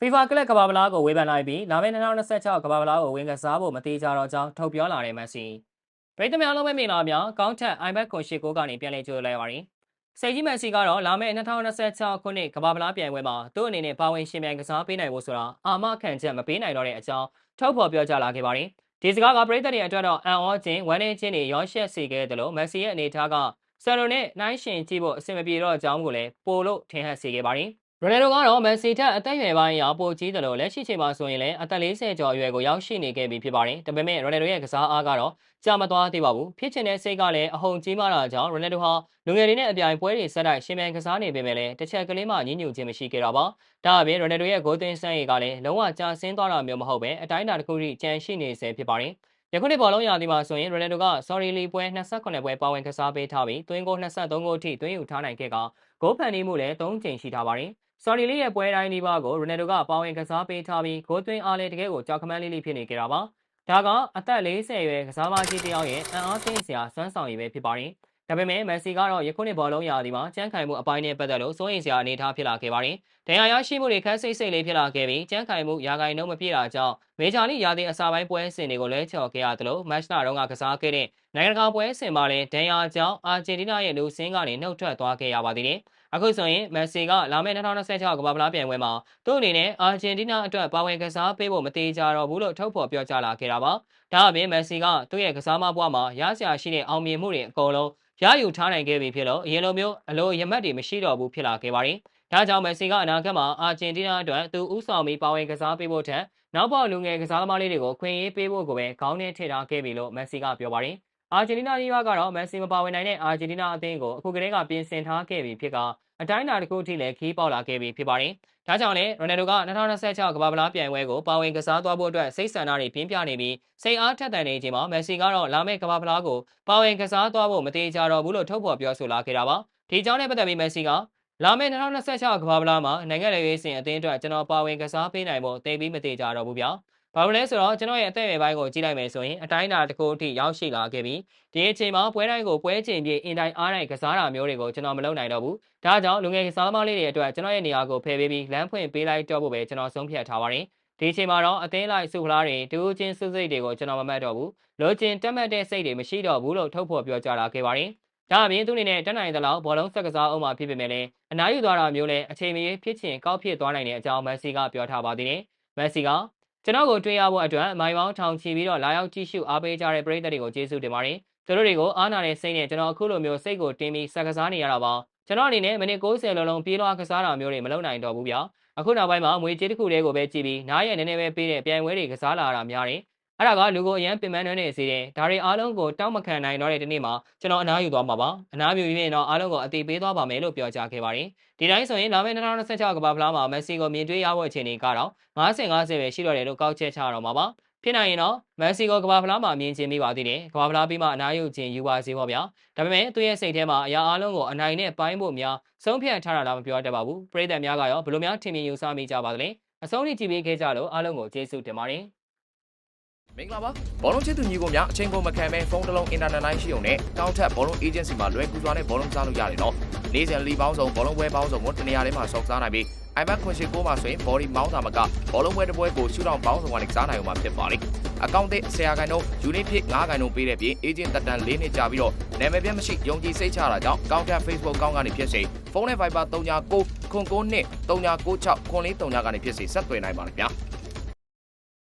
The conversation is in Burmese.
FIFA ကလပ်ကမ္ဘာဖလားကိုဝေဖန်လိုက်ပြီးလာမယ့်2026ကမ္ဘာဖလားကိုဝင်ကစားဖို့မတိကြတော့ကြောင်းထုတ်ပြောလာတဲ့မက်ဆီပရိသတ်များလုံးပဲမင်္ဂလာများကောင်းထက် iPad ကိုရှစ်ကိုကနေပြန်လည်ကြိုလိုက်ပါရင်စိတ်ကြီးမက်ဆီကတော့လာမယ့်2026ခုနှစ်ကမ္ဘာဖလားပြိုင်ပွဲမှာသူ့အနေနဲ့ပါဝင်ရှင်ပြိုင်ကစားပေးနိုင်ဖို့ဆိုတာအာမခံချက်မပေးနိုင်တော့တဲ့အကြောင်းထုတ်ဖော်ပြောကြားလာခဲ့ပါတယ်ဒီစကားကပရိသတ်တွေအတွက်တော့အံ့ဩခြင်းဝမ်းနည်းခြင်းတွေရောရှက်စေခဲ့တယ်လို့မက်ဆီရဲ့အနေအထားကဆယ်လိုနဲ့နိုင်ရှင်ကြည့်ဖို့အဆင်မပြေတော့အကြောင်းကိုလည်းပို့လို့ထင်ဟပ်စေခဲ့ပါတယ် ရိုနယ်ဒိုကတော့မန်စီထက်အသက်အရွယ်ပိုင်းအရပိုကြီးတယ်လို့လက်ရှိချိန်မှာဆိုရင်လည်းအသက်40ကျော်အရွယ်ကိုရောက်ရှိနေခဲ့ပြီဖြစ်ပါတယ်။ဒါပေမဲ့ရိုနယ်ဒိုရဲ့ကစားအားကတော့ကြာမသွားသေးပါဘူး။ဖြစ်ချင်တဲ့စိတ်ကလည်းအဟုန်ကြီးမားတာကြောင့်ရိုနယ်ဒိုဟာလူငယ်တွေနဲ့အပြိုင်ပွဲတွေဆက်တိုက်ရှင်မြန်ကစားနေပေမဲ့လည်းတစ်ချက်ကလေးမှညှဉ်းညူခြင်းမရှိခဲ့တာပါ။ဒါအပြင်ရိုနယ်ဒိုရဲ့ဂိုးသွင်းစမ်းရည်ကလည်းလုံးဝကြာဆင်းသွားတာမျိုးမဟုတ်ပဲအတိုင်းအတာတစ်ခုထိကြန့်ရှိနေစေဖြစ်ပါတယ်။ယခုနှစ်ဘောလုံးရာသီမှာဆိုရင်ရိုနယ်ဒိုက sorry လီပွဲ28ပွဲပါဝင်ကစားပေးထားပြီးသွင်းဂိုး23ဂိုးအထိသွင်းယူထားနိုင်ခဲ့ကဂိုးဖန်တီးမှုလည်း3ကြိမ်ရှိထားပါတယ်။ ဆော်ရီလေးရဲ့ပွဲတိုင်းဒီပါကိုရိုနယ်ဒိုကပါဝင်ကစားပေးထားပြီးဂိုးသွင်းအားလည်းတကယ်ကိုကြောက်ခမန်းလေးလေးဖြစ်နေကြတာပါ။ဒါကအသက်40ရွယ်ကစားမကြီးတယောက်ရဲ့အံ့အားသင့်စရာစွမ်းဆောင်ရည်ပဲဖြစ်ပါတယ်။ဒါပေမဲ့မက်ဆီကတော့ယခုနှစ်ဘောလုံးရာသီမှာကြမ်းခိုင်မှုအပိုင်းနဲ့ပတ်သက်လို့စိုးရိမ်စရာအနေအထားဖြစ်လာခဲ့ပါတယ်။ဒဏ်ရာရရှိမှုတွေခန်းစိတ်စိတ်လေးဖြစ်လာခဲ့ပြီးကြမ်းခိုင်မှုရာဂိုင်နှုန်းမပြည့်တာကြောင့်မေဂျာလိရာသီအစာပိုင်းပွဲစဉ်တွေကိုလည်းချော်ခဲ့ရသလိုမက်ချ်နာတော့ကကစားခဲ့တဲ့နိုင်ငံတကာပွဲစဉ်မှာလည်းဒဏ်ရာကြောင့်အာဂျင်တီးနားရဲ့လူစင်းကနေနှုတ်ထွက်သွားခဲ့ရပါသေးတယ်။အခုဆိုရင်မက်ဆီကလာမယ့်2026ကမ္ဘာ့ဖလားပြိုင်ပွဲမှာသူ့အနေနဲ့အာဂျင်တီးနားအတွက်ပါဝင်ကစားပေးဖို့မသေးကြတော့ဘူးလို့ထုတ်ဖော်ပြောကြားလာခဲ့တာပါ။ဒါအပြင်မက်ဆီကသူ့ရဲ့ကစားမဘွားမှာရစရာရှိတဲ့အောင်မြင်မှုတွေအကုန်လုံးရယူထားနိုင်ခဲ့ပြီဖြစ်လို့အရင်လိုမျိုးအလိုရမတ်တွေမရှိတော့ဘူးဖြစ်လာခဲ့ပါတယ်။ ဒါကြောင့်မက်ဆီကအနာဂတ်မှာအာဂျင်တီးနားအတွက်သူဥဆောင်ပြီးပါဝင်ကစားပေးဖို့ထက်နောက်ပေါက်လူငယ်ကစားသမားလေးတွေကိုခွင့်ရေးပေးဖို့ကိုပဲခေါင်းနဲ့ထည့်ထားခဲ့ပြီလို့မက်ဆီကပြောပါတယ်။အာဂျင်တီးနားကြီးကတော့မက်ဆီမပါဝင်နိုင်တဲ့အာဂျင်တီးနားအသင်းကိုအခုကတည်းကပြင်ဆင်ထားခဲ့ပြီဖြစ်ကအတိုင်းအတာတစ်ခုထိလည်းခီးပေါက်လာခဲ့ပြီဖြစ်ပါတယ်။ဒါကြောင့်လည်းရိုနယ်ဒိုက2026ကမ္ဘာ့ဖလားပြိုင်ပွဲကိုပါဝင်ကစားသွားဖို့အတွက်စိတ်ဆန္ဒတွေပြင်းပြနေပြီးစိတ်အားထက်သန်နေချိန်မှာမက်ဆီကတော့လာမယ့်ကမ္ဘာ့ဖလားကိုပါဝင်ကစားသွားဖို့မတေချာတော့ဘူးလို့ထုတ်ဖော်ပြောဆိုလာခဲ့တာပါ။ဒီကြောင့်လည်းပတ်သက်ပြီးမက်ဆီက လာမယ့်2026ကမ္ဘာ့ဖလားမှာနိုင်ငံလေရေးစင်အသင်းအတွက်ကျွန်တော်ပါဝင်ကစားပေးနိုင်ဖို့တိတ်ပြီးမတေချာတော့ဘူးဗျာ။ဘာလို့လဲဆိုတော့ကျွန်တော်ရဲ့အသက်အရွယ်ပိုင်းကိုကြည့်လိုက်မယ်ဆိုရင်အတိုင်းအတာတစ်ခုအထိရောက်ရှိလာခဲ့ပြီးဒီအချိန်မှာပွဲတိုင်းကိုပွဲချိန်ပြည့်အင်တိုင်းအားတိုင်းကစားတာမျိုးတွေကိုကျွန်တော်မလုပ်နိုင်တော့ဘူး။ဒါကြောင့်လူငယ်ကစားသမားလေးတွေအတွက်ကျွန်တော်ရဲ့နေရာကိုဖယ်ပေးပြီးလမ်းဖွင့်ပေးလိုက်တော့ဖို့ပဲကျွန်တော်ဆုံးဖြတ်ထားပါတယ်။ဒီအချိန်မှာတော့အသင်းလိုက်စုဖလားတွေတူးချင်းစုစိတ်တွေကိုကျွန်တော်မမှတ်တော့ဘူး။လိုချင်တက်မှတ်တဲ့စိတ်တွေမရှိတော့ဘူးလို့ထုတ်ဖော်ပြောကြားလာခဲ့ပါတယ်။ ဒါအပြင်သူအနေနဲ့တက်နိုင်သလောက်ဘောလုံးဆက်ကစားအောင်မှဖြစ်ပေမဲ့လည်းအနားယူသွားတာမျိုးလည်းအချိန်မီဖြစ်ချင်ကောက်ဖြစ်သွားနိုင်တဲ့အကြောင်းမက်ဆီကပြောထားပါသေးတယ်။မက်ဆီကကျွန်တော်ကိုတွေ့ရဖို့အတွက်မိုင်ပေါင်းထောင်ချီပြီးတော့လာရောက်ကြည့်ရှုအားပေးကြတဲ့ပရိသတ်တွေကိုကျေးဇူးတင်ပါတယ်။သူတို့တွေကိုအားနာတဲ့စိတ်နဲ့ကျွန်တော်အခုလိုမျိုးစိတ်ကိုတင်းပြီးစက်ကစားနေရတာပါ။ကျွန်တော်အနေနဲ့မိနစ်60လုံးလုံးပြေးလွှားကစားတာမျိုးတွေမလုပ်နိုင်တော့ဘူးဗျာ။အခုနောက်ပိုင်းမှာငွေကြေးတစ်ခုလေးကိုပဲကြည့်ပြီးနားရဲ့နည်းနည်းပဲပေးတဲ့ပြိုင်ပွဲတွေကစားလာတာများတယ်။ အဲ့ဒါကလူကိုအရန်ပင်ပန်းနှွမ်းနေစေတယ်။ဒါတွေအားလုံးကိုတောက်မခံနိုင်တော့တဲ့ဒီနေ့မှာကျွန်တော်အနားယူသွားမှာပါ။အနားယူရင်တော့အားလုံးကိုအသေးပေးသွားပါမယ်လို့ပြောကြားခဲ့ပါတယ်။ဒီတိုင်းဆိုရင်လာမယ့်2026ကမ္ဘာ့ဖလားမှာမက်ဆီကိုမြင်တွေ့ရဖို့အခြေအနေကတော့50-50ပဲရှိတော့တယ်လို့ကောက်ချက်ချတော့မှာပါ။ဖြစ်နိုင်ရင်တော့မက်ဆီကိုကမ္ဘာဖလားမှာမြင်ချင်မိပါသေးတယ်။ကမ္ဘာဖလားပြီးမှအနားယူခြင်းယူပါစေပေါ့ဗျာ။ဒါပေမဲ့သူ့ရဲ့စိတ်ထဲမှာအရာအလုံးကိုအနိုင်နဲ့ပိုင်းဖို့များဆုံးဖြတ်ထားတာလားမပြောတတ်ပါဘူး။ပရိသတ်များကရောဘယ်လိုများထင်မြင်ယူဆမိကြပါသလဲ။အဆုံးထိကြည့်ပေးခဲ့ကြလို့အားလုံးကိုကျေးဇူးတင်ပါတယ်။ မင်္ဂလာပါဘောလုံးချစ်သူညီကိုများအချိန်ကုန်မခံပဲဖုန်းတစ်လုံးအင်တာနက်လိုင်းရှိုံနဲ့တောက်ထက်ဘောလုံး agency မှာလွယ်ကူစွာနဲ့ဘောလုံးစားလို့ရတယ်နော်နေ့စဉ်လီပေါင်းစုံဘောလုံးပွဲပေါင်းစုံကိုတနေရာထဲမှာစောင့်စားနိုင်ပြီး iPad ခွန်ရှိကိုမှာဆိုရင် body mount တာမကဘောလုံးပွဲတစ်ပွဲကိုရှူတောင်ပေါင်းစုံကနေကစားနိုင်အောင်မှာဖြစ်ပါလိမ့်အကောင့်သစ်ဆရာခိုင်တို့ unit ဖြစ်9ခိုင်တို့ပေးတဲ့ပြင် agent တက်တန်၄နှစ်ကြာပြီးတော့နာမည်ပြမရှိယုံကြည်စိတ်ချတာကြောင့် counter Facebook ကောင်းကနေဖြစ်စေဖုန်းနဲ့ Viber 39 9 9 2 3996 9439ကနေဖြစ်စေဆက်သွယ်နိုင်ပါလိမ့်ဗျာ